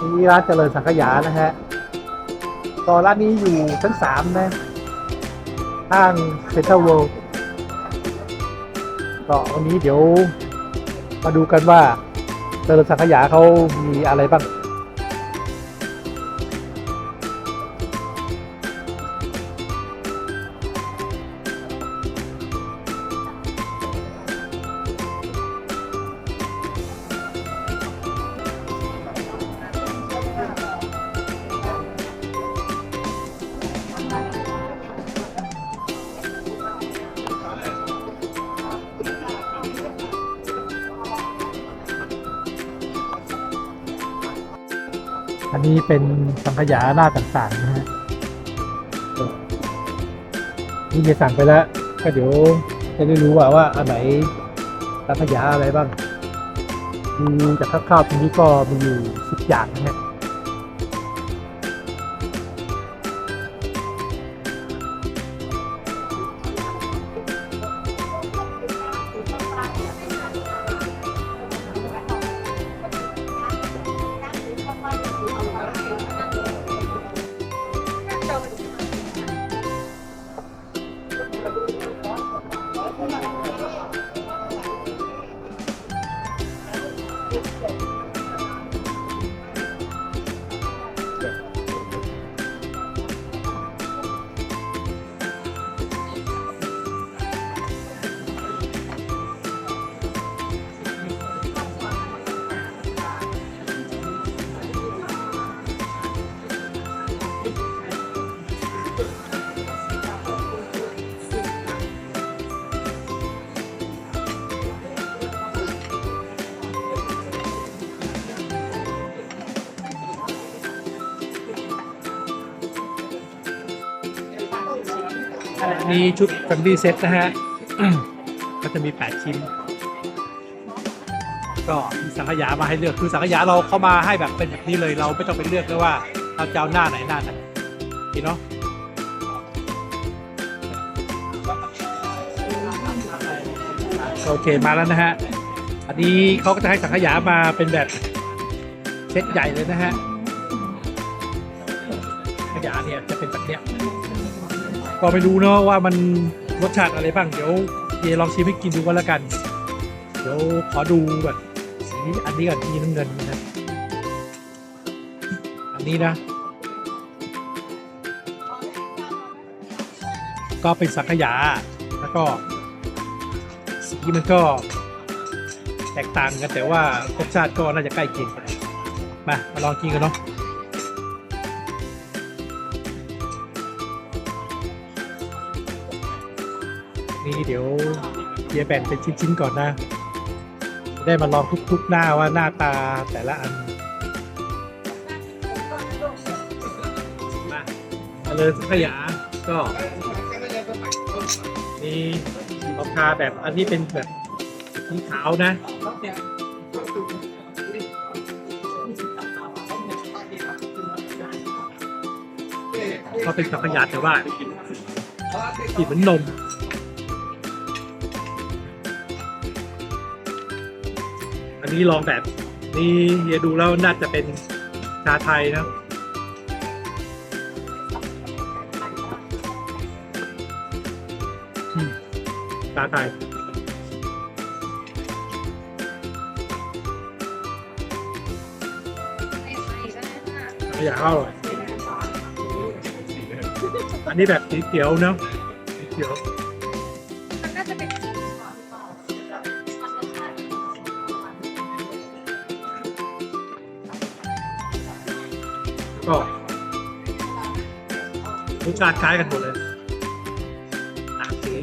นี่ร้านเจริญสังขยานะฮะตอนร้านนี้อยู่ชั้นสามนะห้างเซ็นทรัลเวิลด์ก็วันนี้เดี๋ยวมาดูกันว่าเจริญสังขยาเขามีอะไรบ้าง อันนี้เป็นสังขยาหน้าต่างๆนะฮะนี่จะสั่งไปแล้ว ก็เดี๋ยวจะได้รู้ว่าว่าอันไหนสังขยาอะไรบ้างดูจากคร่าวๆตรงนี้ก็มีอยู่สิบอย่างนะฮะ มีชุดแฟมิลี่เซ็ตนะฮะ ก็จะมี 8 ชิ้น ก็มีสังขยามาให้เลือก คือสังขยาเราเข้ามาให้แบบเป็นแบบนี้เลยเราไม่ต้องไปเลือกเลยว่าเราจะเอาหน้าไหนหน้าไหนดีเนาะโอเคมาแล้วนะฮะ อันนี้เขาก็จะให้สังขยามาเป็นแบบเซตใหญ่เลยนะฮะสังขยาเนี่ยจะเป็นแบบเนี้ย ก็ไม่รู้เนาะว่ามันรสชาติอะไรบ้าง เดี๋ยวเยลองชิมให้กินดูก็แล้วกัน เดี๋ยวขอดูแบบสีอันนี้ก่อนที่น้ำเงินนะ อันนี้นะ ก็เป็นสังขยา แล้วก็สีมันก็แตกต่างกันแต่ว่ารสชาติก็น่าจะใกล้เคียงกันมามาลองกินกันเนาะ นี่เดี๋ยวเยแบ่งเป็นชิ้นๆก่อนนะ ได้มาลองทุกๆหน้าว่าหน้าตาแต่ละอันมามาเลยสังขยาก็มีราคาแบบอันนี้เป็นแบบสีขาวนะก็เป็นสังขยาแต่ว่ากลิ่นเหมือนนม อันนี้ลองแบบนี่เฮียดูแล้วน่าจะเป็นชาไทยนะอืมชาไทยขยะอร่อยอันนี้แบบสีเขียวเนาะสีเขียว ก็รสชาติคล้ายกันหมดเลยต่างสี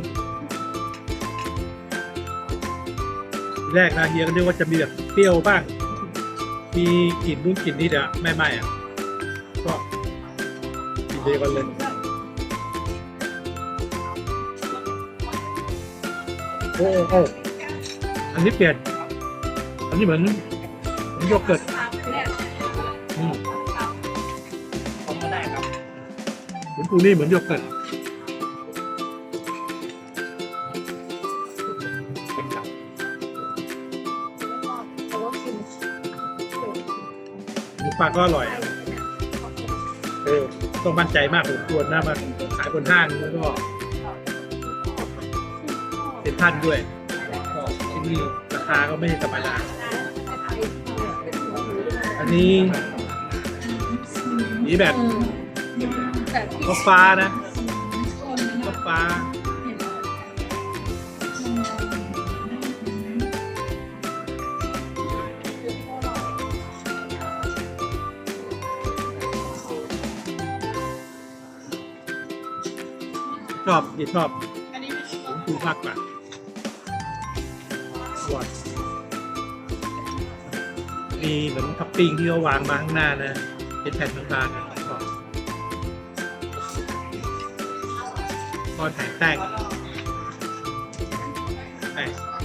ทีแรกนะเฮียก็นึกว่าจะมีแบบเปรี้ยวบ้าง มีกลิ่นนู้นกลิ่นนี้แต่ไม่ไม่อะ ก็กลิ่นเดียวกันเลยโอ้โอ้อันนี้เปลี่ยน อันนี้เหมือนเหมือนโยเกิร์ตอืม มือนปูนี่เหมือนโยเกิร์ตปลาก็อร่อย เออ ต้องมั่นใจมากผมควรนะมันขายบนห้างแล้วก็เป็นท่านด้วยก็ที่นี่ราคาก็ไม่ธรรมดาอันนี้ นี่แบบ แบบที่รถฟ้านะรถฟ้าชอบที่ชอบผมดูมากกว่าอร่อยมีเหมือนท็อปปิ้งที่เขาวางมาข้างหน้านะเป็นแผ่นบางๆ อะชอ